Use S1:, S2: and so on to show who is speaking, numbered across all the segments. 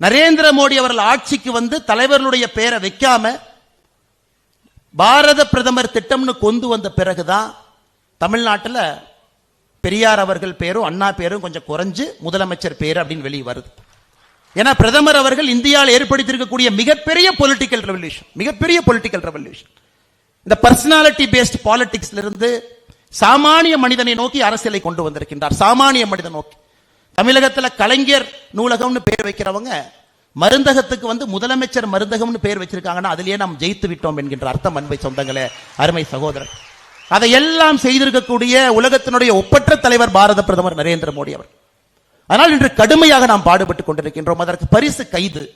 S1: நரேந்திர மோடி அவர்கள் ஆட்சிக்கு வந்து தலைவர்களுடைய பெயரை வைக்காம பாரத பிரதமர் திட்டம்னு கொண்டு வந்த பிறகுதான் தமிழ்நாட்டில் பெரியார் அவர்கள் பேரும் அண்ணா பேரும் கொஞ்சம் குறைஞ்சு முதலமைச்சர் பேர் அப்படின்னு வெளியே வருது. ஏன்னா பிரதமர் அவர்கள் இந்தியாவில் ஏற்படுத்தியிருக்கக்கூடிய மிகப்பெரிய பொலிட்டிக்கல் ரெவல்யூஷன் மிகப்பெரிய பொலிட்டிக்கல் ரெவல்யூஷன் இந்த பர்சனாலிட்டி பேஸ்ட் பாலிடிக்ஸ்ல இருந்து சாமானிய மனிதனை நோக்கி அரசியலை கொண்டு வந்திருக்கின்றார். சாமானிய மனிதன் நோக்கி. தமிழகத்துல கலைஞர் நூலகம்னு பேர் வைக்கிறவங்க மருந்தகத்துக்கு வந்து முதலமைச்சர் மருந்தகம்னு பேர் வச்சிருக்காங்கன்னா அதிலேயே நாம் ஜெயித்து விட்டோம் என்கின்ற அர்த்தம் அன்பை சொந்தங்களே அருமை சகோதரர். அதையெல்லாம் செய்திருக்கக்கூடிய உலகத்தினுடைய ஒப்பற்ற தலைவர் பாரத பிரதமர் நரேந்திர மோடி அவர். ஆனால் இன்று கடுமையாக நாம் பாடுபட்டுக் கொண்டிருக்கின்றோம். அதற்கு பரிசு கைது.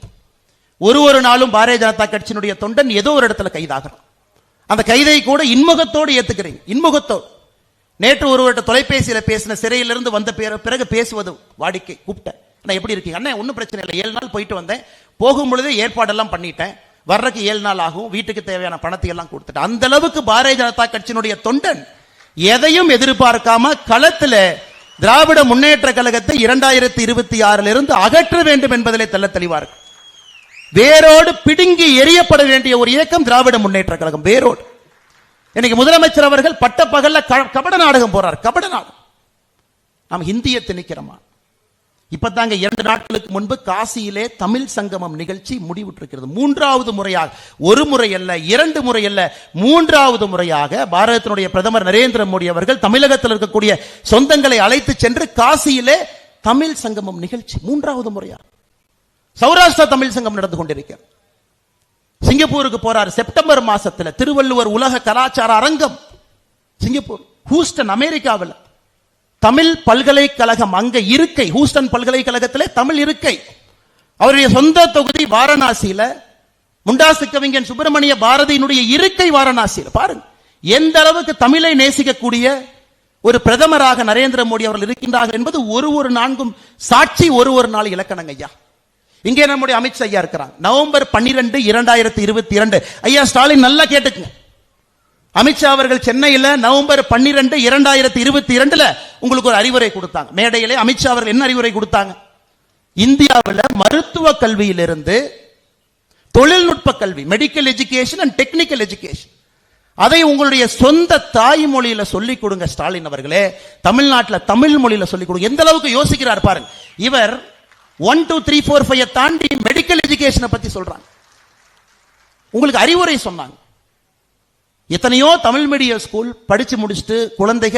S1: ஒரு ஒரு நாளும் பாரதிய ஜனதா கட்சியினுடைய தொண்டன் ஏதோ ஒரு இடத்துல கைதாகிறான் அந்த கைதை கூட இன்முகத்தோடு ஏத்துக்கிறீங்க இன்முகத்தோடு. நேற்று ஒருவர்கிட்ட தொலைபேசியில பேசின சிறையிலிருந்து வந்த பிறகு பேசுவது வாடிக்கை கூப்பிட்டேன். நான் எப்படி இருக்கீங்க? அண்ணா ஒன்றும் பிரச்சனை இல்லை. ஏழு நாள் போயிட்டு வந்தேன். போகும் பொழுதே ஏற்பாடெல்லாம் பண்ணிட்டேன். வர்றதுக்கு ஏழு நாள் ஆகும். வீட்டுக்கு தேவையான பணத்தை எல்லாம் கொடுத்துட்டேன். அந்த அளவுக்கு பாரதிய ஜனதா கட்சியினுடைய தொண்டன் எதையும் எதிர்பார்க்காம களத்துல திராவிட முன்னேற்ற கழகத்தை இரண்டாயிரத்தி இருபத்தி ஆறில் இருந்து அகற்ற வேண்டும் என்பதிலே தெல்ல தெளிவா இருக்கு. வேரோடு பிடுங்கி எரியப்பட வேண்டிய ஒரு இயக்கம் திராவிட முன்னேற்ற கழகம். வேரோடு. இன்னைக்கு முதலமைச்சர் அவர்கள் பட்ட பகல்ல க- கபட நாடகம் போறார் கபட நாடகம். நாம் ஹிந்தியை திணிக்கிறோமா? இப்பதாங்க இரண்டு நாட்களுக்கு முன்பு காசியிலே தமிழ் சங்கமம் நிகழ்ச்சி முடிவுற்றிருக்கிறது. மூன்றாவது முறையாக ஒரு முறை அல்ல இரண்டு முறை அல்ல மூன்றாவது முறையாக பாரதத்தினுடைய பிரதமர் நரேந்திர மோடி அவர்கள் தமிழகத்தில் இருக்கக்கூடிய சொந்தங்களை அழைத்து சென்று காசியிலே தமிழ் சங்கமம் நிகழ்ச்சி மூன்றாவது முறையாக. சௌராஷ்டிரா தமிழ் சங்கம் நடந்து கொண்டிருக்கிறது. சிங்கப்பூருக்கு போறார். செப்டம்பர் மாசத்துல திருவள்ளுவர் உலக கலாச்சார அரங்கம். சிங்கப்பூர் ஹூஸ்டன் அமெரிக்காவில். தமிழ் பல்கலைக்கழகம் அங்க இருக்கை. ஹூஸ்டன் பல்கலைக்கழகத்திலே தமிழ் இருக்கை. அவருடைய சொந்த தொகுதி வாரணாசியில முண்டாசு கவிஞன் சுப்பிரமணிய பாரதியினுடைய இருக்கை வாரணாசியில். பாருங்க எந்த அளவுக்கு தமிழை நேசிக்கக்கூடிய ஒரு பிரதமராக நரேந்திர மோடி அவர்கள் இருக்கின்றார்கள் என்பது ஒரு ஒரு நான்கும் சாட்சி ஒரு ஒரு நாள் இலக்கணங்க ஐயா. இங்கே நம்முடைய அமித்ஷா ஐயா இருக்கிறார். நவம்பர் பன்னிரெண்டு இரண்டாயிரத்தி இருபத்தி இரண்டு. ஐயா ஸ்டாலின் நல்லா கேட்டுக்குங்க. அமித்ஷா அவர்கள் சென்னையில நவம்பர் பன்னிரெண்டு இரண்டாயிரத்தி இருபத்தி இரண்டுல உங்களுக்கு ஒரு அறிவுரை கொடுத்தாங்க. மேடையிலே அமித்ஷா அவர்கள் என்ன அறிவுரை கொடுத்தாங்க? இந்தியாவில் மருத்துவ கல்வியிலிருந்து தொழில்நுட்ப கல்வி medical education and technical education அதை உங்களுடைய சொந்த தாய்மொழியில சொல்லிக் கொடுங்க ஸ்டாலின் அவர்களே. தமிழ்நாட்டில் தமிழ் மொழியில சொல்லிக் கொடுங்க எந்த அளவுக்கு யோசிக்கிறார் பாருங்க. இவர் one two three four five தாண்டி மெடிக்கல் எஜுகேஷனை பத்தி சொல்றாங்க. உங்களுக்கு அறிவுரை சொன்னாங்க. எத்தனையோ தமிழ் மீடியம் ஸ்கூல் படிச்சு முடிச்சுட்டு குழந்தைக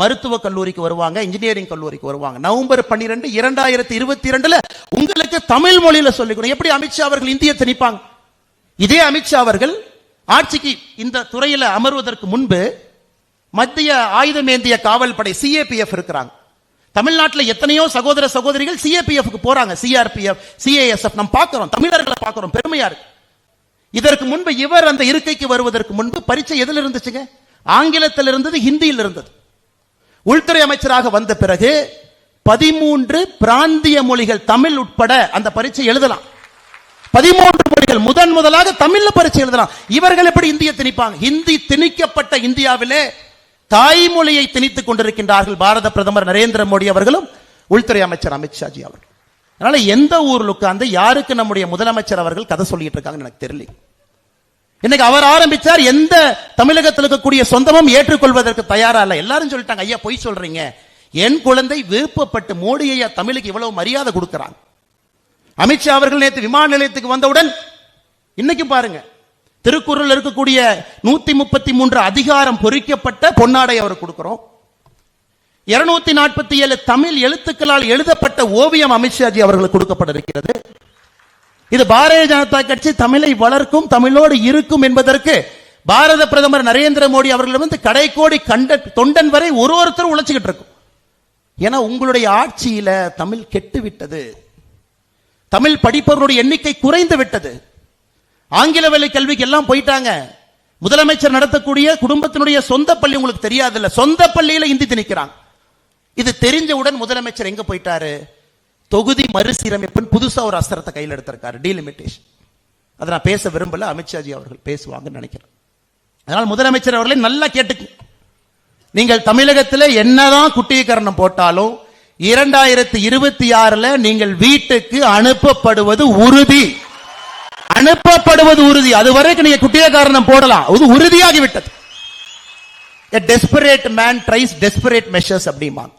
S1: மருத்துவ கல்லூரிக்கு வருவாங்க இன்ஜினியரிங் கல்லூரிக்கு வருவாங்க. நவம்பர் பன்னிரெண்டு இரண்டாயிரத்தி இருபத்தி இரண்டுல உங்களுக்கு தமிழ் மொழியில சொல்லிக்கணும் எப்படி அமித்ஷா அவர்கள் இந்திய திணிப்பாங்க இதே அமித்ஷா அவர்கள் ஆட்சிக்கு இந்த துறையில அமர்வதற்கு முன்பு மத்திய ஆயுதமேந்திய காவல் படை சிஏபிஎஃப் இருக்கிறாங்க. தமிழ்நாட்டில் எத்தனையோ சகோதர சகோதரிகள் சிஏபிஎஃப் போறாங்க. சிஆர்பிஎஃப் சிஏஎஸ்எஃப் நம்ம பார்க்கிறோம். தமிழர்களை பார்க்கிறோம். பெருமையா இருக்கு. இதற்கு முன்பு இவர் அந்த இருக்கைக்கு வருவதற்கு முன்பு பரீட்சை எதில் இருந்துச்சுங்க? ஆங்கிலத்தில் இருந்தது ஹிந்தியில் இருந்தது. உள்துறை அமைச்சராக வந்த பிறகு பதிமூன்று பிராந்திய மொழிகள் தமிழ் உட்பட அந்த பரீட்சை எழுதலாம். பதிமூன்று மொழிகள் முதன் முதலாக தமிழ்ல பரீட்சை எழுதலாம். இவர்கள் எப்படி இந்திய திணிப்பாங்க? ஹிந்தி திணிக்கப்பட்ட இந்தியாவிலே தாய்மொழியை திணித்துக் கொண்டிருக்கின்றார்கள் பாரத பிரதமர் நரேந்திர மோடி அவர்களும் உள்துறை அமைச்சர் அமித்ஷாஜி அவர்கள். அதனால எந்த ஊர்ல உட்கார்ந்து யாருக்கு நம்முடைய முதலமைச்சர் அவர்கள் கதை சொல்லிட்டு இருக்காங்கன்னு எனக்கு தெரியல. இன்னைக்கு அவர் ஆரம்பிச்சார் எந்த தமிழகத்தில் இருக்கக்கூடிய சொந்தமும் ஏற்றுக்கொள்வதற்கு தயாரா இல்லை. எல்லாரும் சொல்லிட்டாங்க ஐயா பொய் சொல்றீங்க. என் குழந்தை விருப்பப்பட்டு மோடி ஐயா தமிழுக்கு இவ்வளவு மரியாதை கொடுக்கிறாங்க அமித்ஷா அவர்கள் நேற்று விமான நிலையத்துக்கு வந்தவுடன் இன்னைக்கு பாருங்க திருக்குறள் இருக்கக்கூடிய நூத்தி முப்பத்தி மூன்று அதிகாரம் பொறிக்கப்பட்ட பொன்னாடை அவர் கொடுக்கிறோம். இருநூத்தி நாற்பத்தி ஏழு தமிழ் எழுத்துக்களால் எழுதப்பட்ட ஓவியம் அமித்ஷாஜி அவர்களுக்கு கொடுக்கப்பட இருக்கிறது இது பாரதிய ஜனதா கட்சி தமிழை வளர்க்கும் தமிழோடு இருக்கும் என்பதற்கு பாரத பிரதமர் நரேந்திர மோடி அவர்களிடமிருந்து வந்து கடைக்கோடி கண்ட தொண்டன் வரை ஒரு ஒருத்தரும் உழைச்சிக்கிட்டு இருக்கும். ஏன்னா உங்களுடைய ஆட்சியில தமிழ் கெட்டு விட்டது தமிழ் படிப்பவர்களுடைய எண்ணிக்கை குறைந்து விட்டது. ஆங்கில வேலை கல்விக்கு எல்லாம் போயிட்டாங்க. முதலமைச்சர் நடத்தக்கூடிய குடும்பத்தினுடைய சொந்த பள்ளி உங்களுக்கு தெரியாதுல்ல. சொந்த பள்ளியில இந்தி திணிக்கிறாங்க. இது தெரிஞ்சவுடன் முதலமைச்சர் எங்க போயிட்டாரு? தொகுதி மறுசீரமைப்புன்னு புதுசா ஒரு அஸ்திரத்தை கையில் எடுத்திருக்காரு. டீலிமிட்டேஷன் அதை நான் பேச விரும்பல. அமித்ஷாஜி அவர்கள் பேசுவாங்கன்னு நினைக்கிறேன். அதனால் முதலமைச்சர் அவர்களை நல்லா கேட்டுக்கு நீங்கள் தமிழகத்தில் என்னதான் குட்டியக்கரணம் போட்டாலும் இரண்டாயிரத்தி இருபத்தி ஆறுல நீங்கள் வீட்டுக்கு அனுப்பப்படுவது உறுதி. அனுப்பப்படுவது உறுதி. அது வரைக்கும் நீங்க குட்டிய காரணம் போடலாம். அது உறுதியாகி விட்டது A man tries tries measures அப்படிம்பாங்க.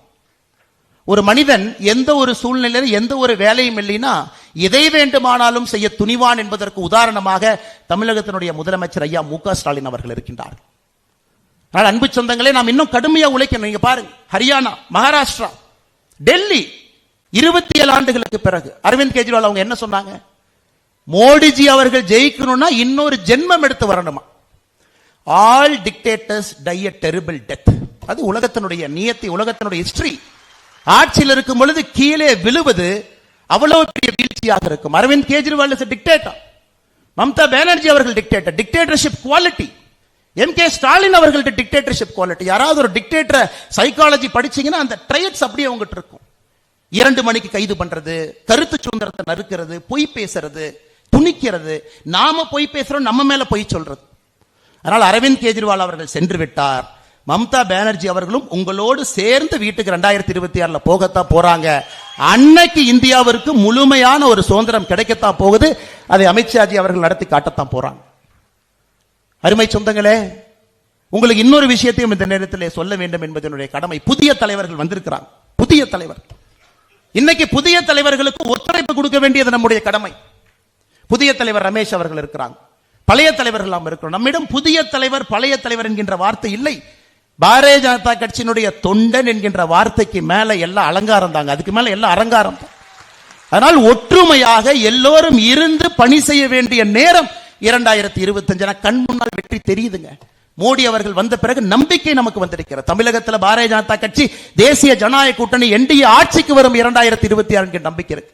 S1: ஒரு மனிதன் எந்த ஒரு சூழ்நிலையில எந்த ஒரு வேலையும் இல்லைன்னா எதை வேண்டுமானாலும் செய்ய துணிவான் என்பதற்கு உதாரணமாக தமிழகத்தினுடைய முதலமைச்சர் ஐயா மு ஸ்டாலின் அவர்கள் இருக்கின்றார் ஆனால் அன்பு சொந்தங்களே நாம் இன்னும் கடுமையா உழைக்கணும். நீங்க பாருங்க. ஹரியானா மகாராஷ்டிரா டெல்லி இருபத்தி ஏழு ஆண்டுகளுக்கு பிறகு. அரவிந்த் கெஜ்ரிவால் அவங்க என்ன சொன்னாங்க? மோடிஜி அவர்கள் ஜெயிக்கணும்னா இன்னொரு ஜென்மம் எடுத்து வரணுமா? All dictators die a terrible death அது உலகத்தினுடைய நியத்தி உலகத்தினுடைய ஹிஸ்டரி ஆட்சியில் இருக்கும் பொழுது கீழே விழுவது அவ்வளவு பெரிய வீழ்ச்சியாக இருக்கும். அரவிந்த் கெஜ்ரிவால் இஸ் டிக்டேட்டர் மம்தா பானர்ஜி அவர்கள் dictator dictatorship quality M K Stalin அவர்கள்ட்ட டிக்டேட்டர்ஷிப் குவாலிட்டி யாராவது ஒரு டிக்டேட்டர் சைக்காலஜி படிச்சீங்கன்னா அந்த ட்ரையட்ஸ் அப்படியே உங்ககிட்ட இருக்கும். இரண்டு மணிக்கு கைது பண்றது கருத்து சுதந்திரத்தை நறுக்கிறது பொய் பேசுறது துணிக்கிறது நாம பொய் பேசுறோம் நம்ம மேல பொய் சொல்றது. அதனால் அரவிந்த் கெஜ்ரிவால் அவர்கள் சென்று விட்டார். மம்தா பானர்ஜி அவர்களும் உங்களோடு சேர்ந்து வீட்டுக்கு ரெண்டாயிரத்தி இருபத்தி ஆறுல போகத்தான் போறாங்க. அன்னைக்கு இந்தியாவிற்கு முழுமையான ஒரு சுதந்திரம் கிடைக்கத்தான் போகுது. அதை அமித்ஷாஜி அவர்கள் நடத்தி காட்டத்தான் போறாங்க. அருமை சொந்தங்களே உங்களுக்கு இன்னொரு விஷயத்தையும் இந்த நேரத்தில் சொல்ல வேண்டும் என்பதனுடைய கடமை. புதிய தலைவர்கள் வந்திருக்கிறாங்க. புதிய தலைவர். இன்னைக்கு புதிய தலைவர்களுக்கு ஒத்துழைப்பு கொடுக்க வேண்டியது நம்முடைய கடமை. புதிய தலைவர் ரமேஷ் அவர்கள் இருக்கிறாங்க. பழைய தலைவர்கள் நாம் இருக்கிறோம். நம்மிடம் புதிய தலைவர் பழைய தலைவர் என்கின்ற வார்த்தை இல்லை. பாரதிய ஜனதா கட்சியினுடைய தொண்டன் என்கின்ற வார்த்தைக்கு மேல எல்லாம் அலங்காரம் தாங்க. அதுக்கு மேல எல்லாம் அலங்காரம் தான். அதனால் ஒற்றுமையாக எல்லோரும் இருந்து பணி செய்ய வேண்டிய நேரம் இரண்டாயிரத்தி இருபத்தஞ்சு கண் முன்னால் வெற்றி தெரியுதுங்க. மோடி அவர்கள் வந்த பிறகு நம்பிக்கை நமக்கு வந்திருக்கிறது. தமிழகத்தில் பாரதிய ஜனதா கட்சி தேசிய ஜனநாயக கூட்டணி என்டிஏ ஆட்சிக்கு வரும் இரண்டாயிரத்தி இருபத்தி ஆறு நம்பிக்கை இருக்கு.